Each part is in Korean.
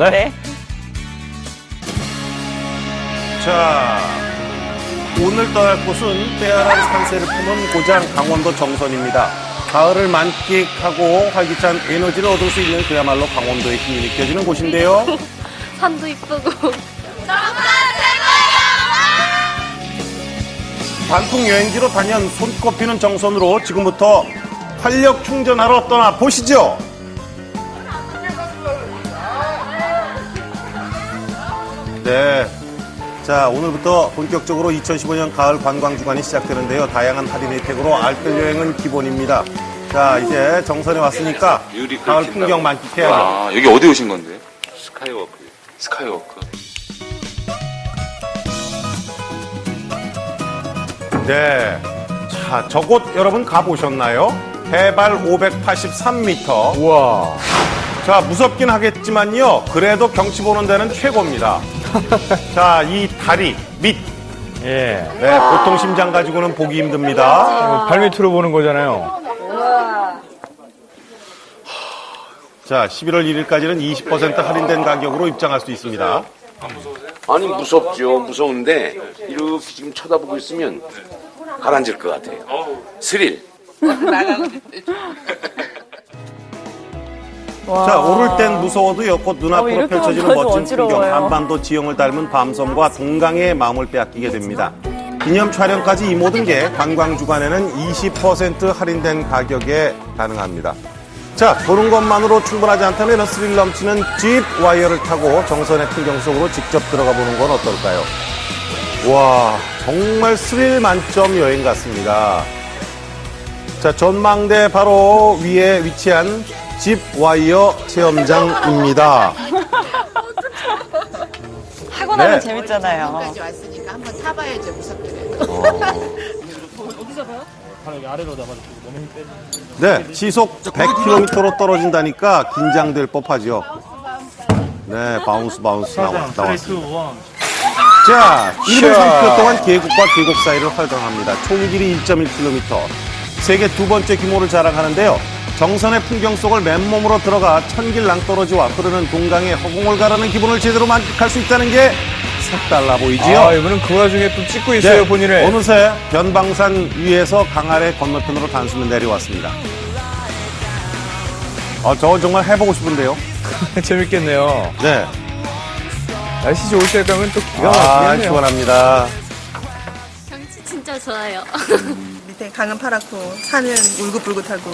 네. 네. 자, 오늘 떠날 곳은 빼어난 산세를 품은 고장 강원도 정선입니다. 가을을 만끽하고 활기찬 에너지를 얻을 수 있는 그야말로 강원도의 힘이 느껴지는 곳인데요. 산도 이쁘고 단풍 여행지로 단연 손꼽히는 정선으로 지금부터 활력 충전하러 떠나 보시죠. 네. 자, 오늘부터 본격적으로 2015년 가을 관광 주간이 시작되는데요. 다양한 할인 혜택으로 알뜰 여행은 기본입니다. 자, 이제 정선에 왔으니까 유리 가을. 풍경 만끽해야죠. 아, 여기 어디 오신 건데? 스카이워크. 스카이워크. 네. 자, 저곳 여러분 가보셨나요? 해발 583m. 우와. 자, 무섭긴 하겠지만요. 그래도 경치 보는 데는 최고입니다. 자, 이 다리, 밑. 예. 네, 보통 심장 가지고는 보기 힘듭니다. 발밑으로 보는 거잖아요. 자, 11월 1일까지는 20% 할인된 가격으로 입장할 수 있습니다. 아니 무섭죠 무서운데 이렇게 지금 쳐다보고 있으면 가라앉을 것 같아요 스릴 자, 오를 땐 무서워도요. 곧 눈앞으로 어, 펼쳐지는 멋진 어지러워요. 풍경. 한반도 지형을 닮은 밤섬과 동강의 마음을 빼앗기게 됩니다. 기념 촬영까지 이 모든 게 관광 주간에는 20% 할인된 가격에 가능합니다. 자, 보는 것만으로 충분하지 않다면 스릴 넘치는 집 와이어를 타고 정선의 풍경 속으로 직접 들어가 보는 건 어떨까요? 와, 정말 스릴 만점 여행 같습니다. 자, 전망대 바로 위에 위치한 집 와이어 체험장입니다. 하고 나면 네. 재밌잖아요. 까지 왔으니까 한번 타봐야죠 무섭더라도 네, 시속 100km로 떨어진다니까 긴장될 법하죠. 네, 바운스 바운스 나와, 나왔습니다. 자, 1분 30초 동안 계곡과 계곡 사이를 활강합니다. 총 길이 1.1km. 세계 두 번째 규모를 자랑하는데요. 정선의 풍경 속을 맨몸으로 들어가 천길 낭떠러지와 흐르는 동강의 허공을 가르는 기분을 제대로 만끽할 수 있다는 게 색달라 보이지요. 아, 이분은 그 와중에 또 찍고 있어요, 네, 본인을. 어느새 변방산 위에서 강아래 건너편으로 단숨에 내려왔습니다. 아, 저거 정말 해보고 싶은데요. 재밌겠네요. 네. 날씨 좋을 때 가면 또 기가 아, 막히겠네요. 시원합니다. 진짜 좋아요. 밑에 강은 파랗고 산은 울긋불긋하고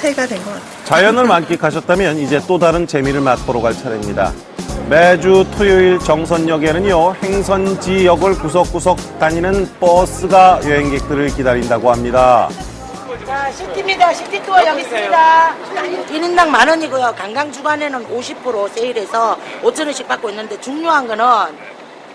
새가 된 것 같아요. 자연을 만끽하셨다면 이제 또 다른 재미를 맛보러 갈 차례입니다. 매주 토요일 정선역에는요, 행선 지역을 구석구석 다니는 버스가 여행객들을 기다린다고 합니다. 자, 시티입니다. 시티 투어 여기 있습니다. 1인당 만 원이고요. 관광 주간에는 50% 세일해서 5천 원씩 받고 있는데 중요한 거는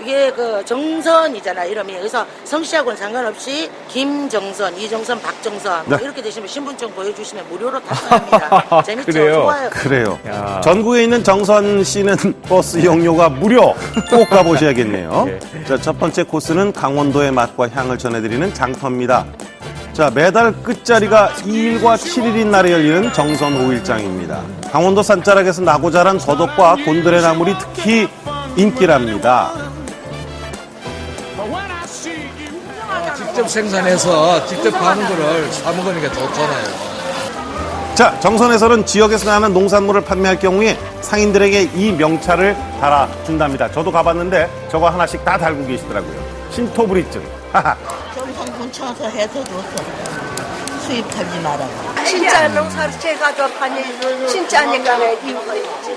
이게 그 정선이잖아 이름이 그래서 성씨하고는 상관없이 김정선, 이정선, 박정선 뭐 네. 이렇게 되시면 신분증 보여주시면 무료로 탑승합니다. 재밌죠? 그래요? 좋아요. 그래요. 야. 전국에 있는 정선 씨는 버스 이용료가 무료. 꼭 가보셔야겠네요. 자, 첫 번째 코스는 강원도의 맛과 향을 전해드리는 장터입니다. 자, 매달 끝자리가 2일과 7일인 날에 열리는 정선 5일장입니다. 강원도 산자락에서 나고 자란 더덕과 곤드레 나물이 특히 인기랍니다. 직접 생산해서 직접 파는 거를 사 먹으니까 좋잖아요. 자, 정선에서는 지역에서 나는 농산물을 판매할 경우에 상인들에게 이 명찰을 달아준답니다. 저도 가봤는데 저거 하나씩 다 달고 계시더라고요. 정선 근처에서 해서 줬어. 수입하지 말라고. 진짜 농사채가 더 파니 진짜니까 이유가 있지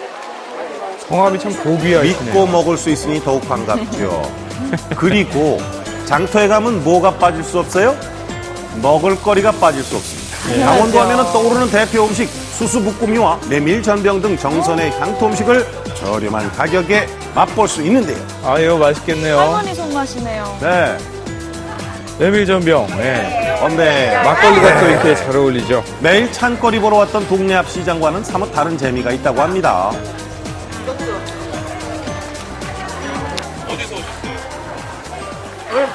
성함이 참 고귀하시네요. 믿고 먹을 수 있으니 더욱 반갑죠. 그리고 장터에 가면 뭐가 빠질 수 없어요? 먹을거리가 빠질 수 없습니다. 강원도 하면 떠오르는 대표 음식 수수부꾸미와 메밀 전병 등 정선의 향토 음식을 저렴한 가격에 맛볼 수 있는데요. 아유, 맛있겠네요. 할머니 손맛이네요. 네, 메밀전병. 예. 건배. 막걸리가 또 이렇게 잘 어울리죠. 매일 찬거리 보러 왔던 동네 앞 시장과는 사뭇 다른 재미가 있다고 합니다.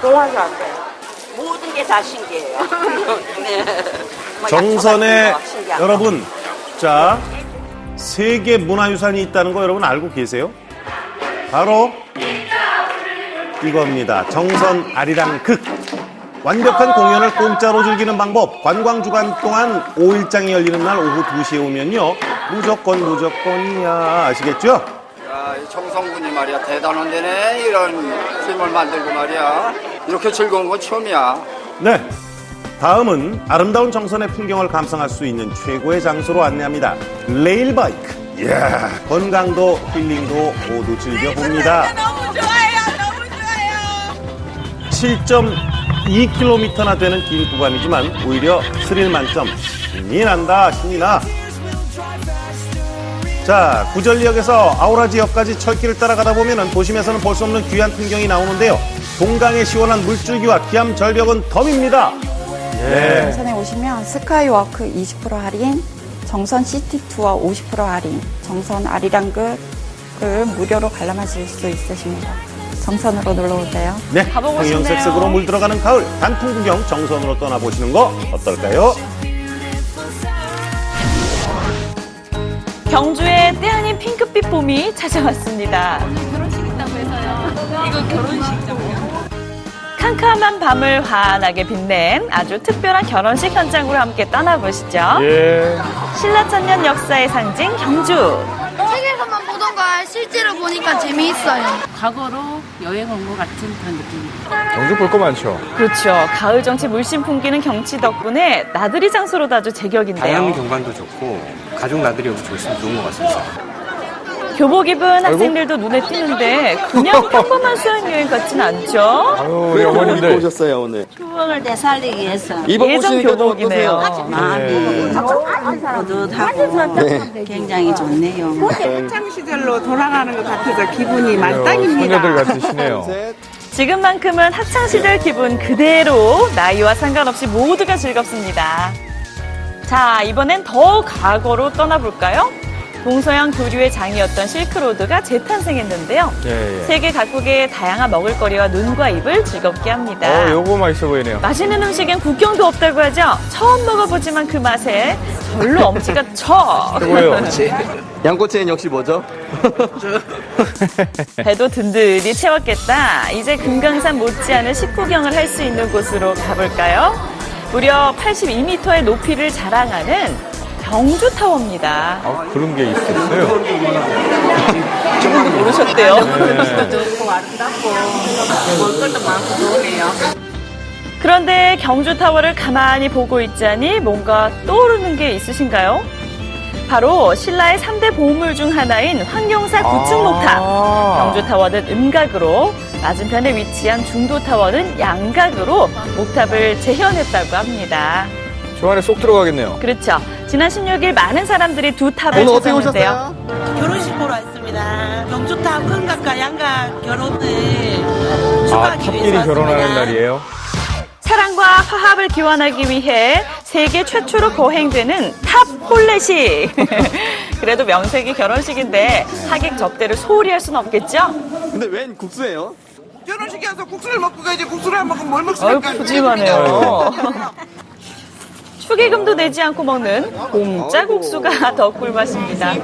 동화가 안 돼요. 모든 게 다 신기해요. 네. 뭐 약초가 신기하고. 여러분, 자, 세계 문화유산이 있다는 거 여러분 알고 계세요? 바로 이겁니다. 정선 아리랑 극. 완벽한 공연을 공짜로 즐기는 방법. 관광 주간 동안 5일장이 열리는 날 오후 2시에 오면요. 무조건 무조건이야. 아시겠죠? 정성군이 말이야 대단한 데네 이런 film을 만들고 말이야 이렇게 즐거운 건 처음이야 네. 다음은 아름다운 정선의 풍경을 감상할 수 있는 최고의 장소로 안내합니다. 레일바이크. 이야, 건강도 힐링도 모두 즐겨봅니다. 너무 좋아요. 너무 좋아요. 7.2km나 되는 긴 구간이지만 오히려 스릴 만점. 신이 난다, 신이 나. 자, 구절리역에서 아우라 지역까지 철길을 따라가다 보면 도심에서는 볼 수 없는 귀한 풍경이 나오는데요. 동강의 시원한 물줄기와 기암 절벽은 덤입니다. 네. 정선에 오시면 스카이워크 20% 할인, 정선 시티 투어 50% 할인, 정선 아리랑극을 무료로 관람하실 수 있으십니다. 정선으로 놀러 오세요. 네, 가보고 형형색색으로 싶네요. 물들어가는 가을 단풍 구경 정선으로 떠나보시는 거 어떨까요? 경주에 때아닌 핑크빛 봄이 찾아왔습니다. 결혼식 있다고 해서요. 캄캄한 밤을 환하게 빛낸 아주 특별한 결혼식 현장으로 함께 떠나보시죠. 예. 신라천년 역사의 상징 경주. 책에서만 보던 걸 실제로 보니까 재미있어요. 과거로 여행 온 것 같은 그런 느낌입니다. 경주 볼 거 많죠. 그렇죠. 가을 정치 물씬 풍기는 경치 덕분에 나들이 장소로도 아주 제격인데요. 경관도 좋고 가족 나들이 여기 좋으면 좋은 것 같습니다 교복 입은 학생들도 눈에 띄는데 그냥 평범한 수학여행 같진 않죠? 아유, 우리 어머님들. 오셨어요 오늘 추억을 되살리기 위해서 예전 교복이네요. 마음이 뿌듯하고 굉장히 좋네요. 학창 시절로 돌아가는 것 같아서 기분이 소녀들 같으시네요. 지금만큼은 학창시절 기분 그대로 나이와 상관없이 모두가 즐겁습니다. 자, 이번엔 더 과거로 떠나볼까요? 동서양 교류의 장이었던 실크로드가 재탄생했는데요. 예, 예. 세계 각국의 다양한 먹을거리와 눈과 입을 즐겁게 합니다. 어, 요거 맛있어 보이네요. 맛있는 음식엔 국경도 없다고 하죠. 처음 먹어보지만 그 맛에 절로 엄지가 쳐. 최고예요. 양꼬치는 역시 뭐죠? 배도 든든히 채웠겠다. 이제 금강산 못지않은 식구경을 할 수 있는 곳으로 가볼까요? 무려 82m의 높이를 자랑하는 경주타워입니다. 아, 그런 게 있었어요. 모르셨대요? 좋고 아름답고 볼 것도 많고 좋으네요. 그런데 경주타워를 가만히 보고 있자니 뭔가 떠오르는 게 있으신가요? 바로 신라의 3대 보물 중 하나인 황룡사 구층 목탑. 아. 경주타워는 음각으로, 맞은편에 위치한 중도타워는 양각으로 목탑을 재현했다고 합니다. 저 안에 쏙 들어가겠네요. 그렇죠. 지난 16일 많은 사람들이 두 탑을 찾았는데요. 결혼식 보러 왔습니다. 경주탑 음각과 양각 결혼을 아, 축하하기 탑끼리 위해서 결혼하는 왔습니다. 날이에요. 사랑과 화합을 기원하기 위해 세계 최초로 거행되는 탑 홀레식. 그래도 명색이 결혼식인데 하객 접대를 소홀히 할 수는 없겠죠? 근데 웬 국수예요? 결혼식에 와서 국수를 먹고 가야지 국수를 안 먹으면 뭘 아유, 먹습니까? 푸짐하네요. 축의금도 내지 않고 먹는 공짜 국수가 더 꿀맛입니다.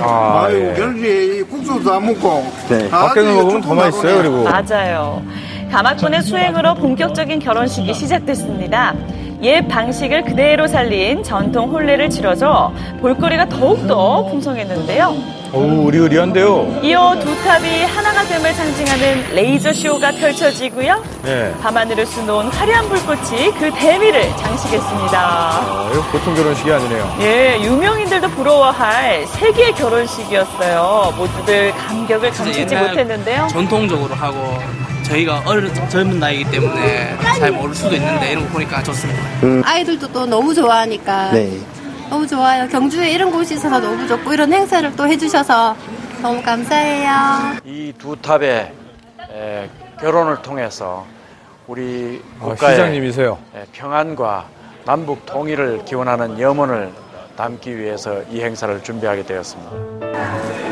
아, 예. 결국에 국수도 안 먹고 네. 밖에서 먹으면 더 맛있어요, 그리고. 맞아요. 가마꾼의 수행으로 본격적인 결혼식이 시작됐습니다. 옛 방식을 그대로 살린 전통 혼례를 치러줘 볼거리가 더욱더 풍성했는데요. 어우, 의리의리한데요. 이어 두 탑이 하나가 됨을 상징하는 레이저 쇼가 펼쳐지고요. 예. 밤하늘을 수놓은 화려한 불꽃이 그 대미를 장식했습니다. 어, 이거 보통 결혼식이 아니네요. 예, 유명인들도 부러워할 세계 결혼식이었어요. 모두들 감격을 감추지 못했는데요. 전통적으로 하고 저희가 어린 젊은 나이기 때문에 잘 모를 수도 있는데 이런 거 보니까 좋습니다. 아이들도 또 너무 좋아하니까 네. 너무 좋아요. 경주에 이런 곳이 있어서 너무 좋고 이런 행사를 또 해주셔서 너무 감사해요. 이 두 탑의 에, 결혼을 통해서 우리 아, 국가의 시장님이세요. 에, 평안과 남북 통일을 기원하는 염원을 담기 위해서 이 행사를 준비하게 되었습니다.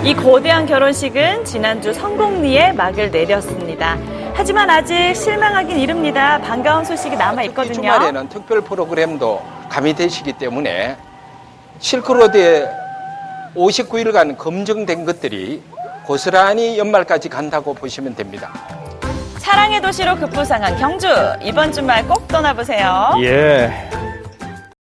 이 거대한 결혼식은 지난주 성공리에 막을 내렸습니다. 하지만 아직 실망하긴 이릅니다. 반가운 소식이 남아 있거든요. 주말에는 특별 프로그램도 가미되시기 때문에 실크로드에 59일간 검증된 것들이 고스란히 연말까지 간다고 보시면 됩니다. 사랑의 도시로 급부상한 경주. 이번 주말 꼭 떠나보세요. 예.